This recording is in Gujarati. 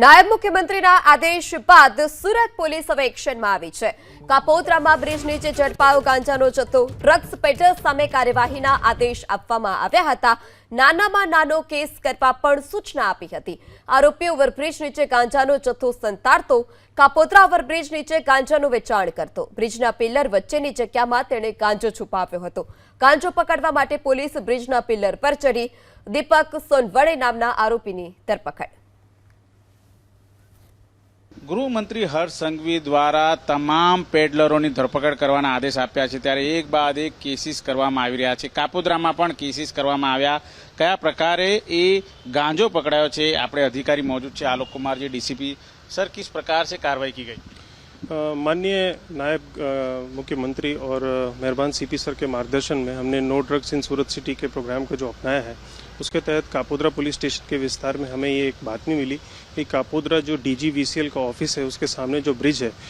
નાયબ મુખ્યમંત્રીના આદેશ બાદ સુરત પોલીસ હવે એક્શનમાં આવી છે. કાપોદ્રામાં બ્રિજ નીચે ઝડપાયો ગાંજાનો જથ્થો. ડ્રગ્સ પેટર્સ સામે કાર્યવાહીના આદેશ આપવામાં આવ્યા હતા. નાનામાં નાનો કેસ કરવા પણ સૂચના આપી હતી. આરોપી ઓવરબ્રિજ નીચે ગાંજાનો જથ્થો સંતાડતો, કાપોદ્રા ઓવરબ્રિજ નીચે ગાંજાનું વેચાણ કરતો. બ્રિજના પિલ્લર વચ્ચેની જગ્યામાં તેણે ગાંજો છુપાવ્યો હતો. ગાંજો પકડવા માટે પોલીસ બ્રિજના પિલ્લર પર ચડી દીપક સોનવડે નામના આરોપીની ધરપકડ. ગૃહમંત્રી હર્ષ સંઘવી દ્વારા તમામ પેડલરોની ધરપકડ કરવાના આદેશ આપ્યા છે. ત્યારે એક બાદ એક કેસીસ કરવામાં આવી રહ્યા છે. કાપોદ્રામાં પણ કેસીસ કરવામાં આવ્યા. કયા પ્રકારે એ ગાંજો પકડાયો છે? આપણે અધિકારી મોજૂદ છે. આલોક કુમાર જે ડીસીપી. સર, કિસ પ્રકાર છે કાર્યવાહી કી ગઈ? माननीय नायब मुख्यमंत्री और मेहरबान सीपी सर के मार्गदर्शन में हमने no drugs in Surat city के प्रोग्राम को जो अपनाया है, उसके तहत कापोद्रा पुलिस स्टेशन के विस्तार में हमें ये एक बात नहीं मिली कि कापोद्रा जो डीजीवीसीएल का ऑफ़िस है, उसके सामने जो ब्रिज है